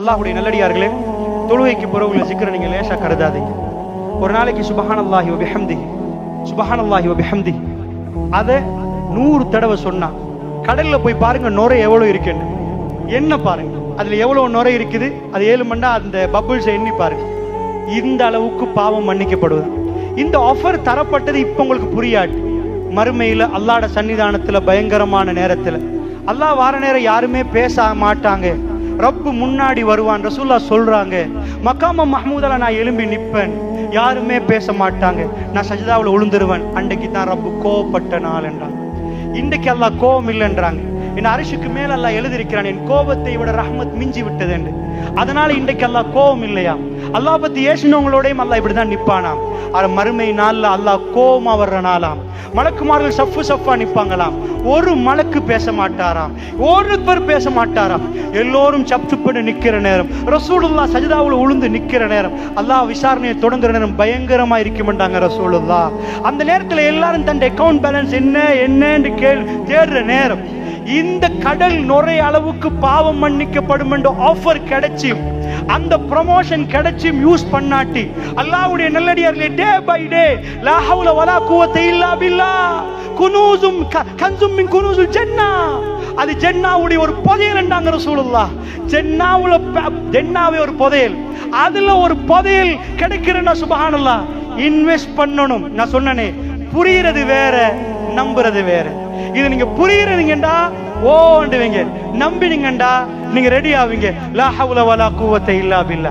அல்லாஹுடைய நல்லடியார்களே தொழுகைக்கு பிறகு சிக்கரை நீங்க லேசா கருதாதீங்க. ஒரு நாளைக்கு சுபஹானல்லாஹி வ பிஹம்திஹி சுபஹானல்லாஹி வ பிஹம்திஹி அதை நூறு தடவை சொன்னா கடல்ல போய் பாருங்க நுரை எவ்வளவு இருக்குன்னு. என்ன பாருங்க? அதுல எவ்வளவு நுரை இருக்குது? அது ஏழு மண்டா அந்த பபுள்ஸை எண்ணி பாருங்க. இந்த அளவுக்கு பாவம் மன்னிக்கப்படுவது. இந்த ஆஃபர் தரப்பட்டது இப்ப உங்களுக்கு புரியாட்டு மறுமையில அல்லாட சன்னிதானத்தில் பயங்கரமான நேரத்துல. அல்லாஹ் வார நேரம் யாருமே பேச மாட்டாங்க. ரப்பு முன்னாடி வருவான் ரசூல்லா சொல்றாங்க. மக்காம மஹமூதால நான் எழும்பி நிற்பேன் யாருமே பேச மாட்டாங்க. நான் சஜிதாவில் உளுந்துருவேன். அன்றைக்கு தான் ரப்பு கோவப்பட்ட நாள் என்றான். இன்றைக்கு எல்லாம் கோபம் இல்லைன்றாங்க. என் அரிசிக்கு மேல் எல்லாம் எழுதியிருக்கிறான் என் கோபத்தை விட ரஹ்மத் மிஞ்சி விட்டது என்று. அதனால இன்றைக்கு எல்லாம் கோபம் இல்லையா? அல்லாஹ் பத்தி ஏசினவங்களோடையும் அல்லாஹ் இப்படிதான் நிப்பானாம். அது மறுமை நாள்ல அல்லாஹ் கோபமா வர்ற நாளாம் மலக்குமார்கள் சஃப்பு சஃபா நிப்பாங்களாம். ஒரு மலக்கு பேச மாட்டாராம். ஒருத்தர் பேச மாட்டாராம். எல்லோரும் சப்சுப்பட்டு நிக்கிற நேரம். ரசூலுல்லா சஜிதாவுல உளுந்து நிக்கிற நேரம். அல்லாஹ் விசாரணையை தொடங்குற நேரம் பயங்கரமா இருக்குமெண்டாங்க ரசூலுல்லா அந்த நேரத்துல எல்லாரும் தன் அக்கவுண்ட் பேலன்ஸ் என்ன என்னன்னு கேள் தேடுற நேரம். இந்த கடல் நுரை அளவுக்கு பாவம் மன்னிக்கப்படும் என்ற ஆஃபர் கிடைச்சி அந்த ப்ரமோஷன் கிடைச்சும் யூஸ் பண்ணாட்டி அல்லாஹ்வுடைய நல்லடியார்களே டே பை டே லா ஹவுல வலா குவத்தை இல்லா பில்லா குனூசும் க- கன்சும் மின் குனூசுல் ஜன்னா. அது ஜென்னாவுடைய ஒரு புதையல் என்றாங்க ரசூலுல்லாஹ். ஜென்னாவுல ஜென்னாவே ஒரு புதையல். அதுல ஒரு புதையல் கிடைக்கிறன்னா சுபஹானல்லா இன்வெஸ்ட் பண்ணணும். நான் சொன்னனே புரியுறது வேற நம்புறது வேற. இது நீங்க புரியுறீங்கடா ஓண்டுவீங்க நம்பினீங்கண்டா. நீங்க ரெடி ஆவீங்க. லா ஹவுல வலா குவத்த இல்லா பில்லா